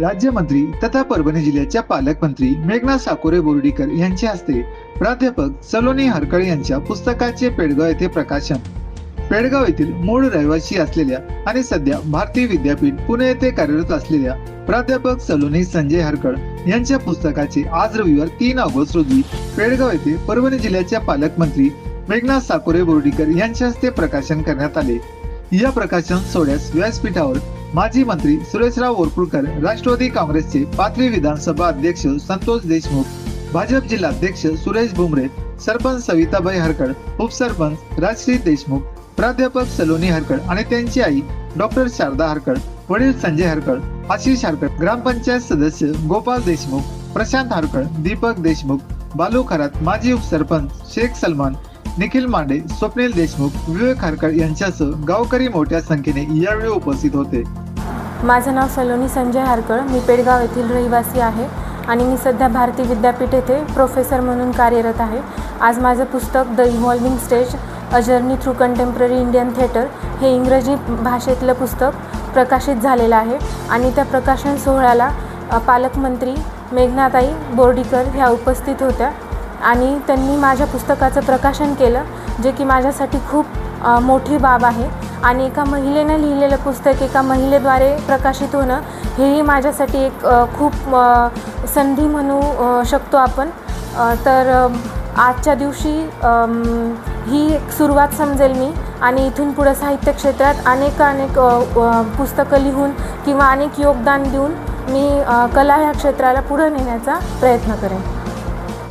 राज्यमंत्री तथा परभणी जिल्ह्याच्या पालकमंत्री मेघना साकोरे बोर्डीकर यांच्या हस्ते प्राध्यापक सलोनी हरकळे यांच्या पुस्तकाचे पेडगाव येथे प्रकाशन. पेडगाव येथील मूळ रहिवासी असलेल्या आणि सध्या भारतीय विद्यापीठ पुणे येथे कार्यरत असलेल्या प्राध्यापक सलोनी संजय हरकळ यांच्या पुस्तकाचे आज रविवार तीन ऑगस्ट रोजी पेडगाव येथे परभणी जिल्ह्याच्या पालकमंत्री मेघना साकोरे बोर्डीकर यांच्या हस्ते प्रकाशन करण्यात आले. या प्रकाशन सोहळ्यास व्यासपीठावर माजी मंत्री सुरेशराव ओरपुळकर राष्ट्रवादी काँग्रेसचे पाथरी विधानसभा अध्यक्ष संतोष देशमुख भाजप जिल्हाध्यक्ष सुरेश भुमरे सरपंच सविताबाई हरकड उपसरपंच राजश्री देशमुख प्राध्यापक सलोनी हरकड आणि त्यांची आई डॉक्टर शारदा हरकड वडील संजय हरकड आशिष हरकड ग्रामपंचायत सदस्य गोपाल देशमुख प्रशांत हरकड दीपक देशमुख बालू खरात माजी उपसरपंच शेख सलमान निखिल मांडे स्वप्नील देशमुख विवेक हरकड यांच्यासह गावकरी मोठ्या संख्येने यावेळी उपस्थित होते. माझं नाव सलोनी संजय हारकळ. मी पेडगाव येथील रहिवासी आहे आणि मी सध्या भारती विद्यापीठ येथे प्रोफेसर म्हणून कार्यरत आहे. आज माझं पुस्तक the evolving stage a journey through contemporary Indian theatre हे इंग्रजी भाषेतलं पुस्तक प्रकाशित झालेलं आहे आणि त्या प्रकाशन सोहळ्याला पालकमंत्री मेघनाताई बोर्डीकर ह्या उपस्थित होत्या आणि त्यांनी माझ्या पुस्तकाचं प्रकाशन केलं जे की माझ्यासाठी खूप मोठी बाब आहे. आणि एका महिलेनं लिहिलेलं पुस्तक एका महिलेद्वारे प्रकाशित होणं हेही माझ्यासाठी एक खूप संधी म्हणू शकतो आपण. तर आजच्या दिवशी ही एक सुरुवात समजेल मी आणि इथून पुढं साहित्य क्षेत्रात अनेक अनेक पुस्तकं लिहून किंवा अनेक योगदान देऊन मी कला ह्या क्षेत्राला पुढं नेण्याचा प्रयत्न करेन.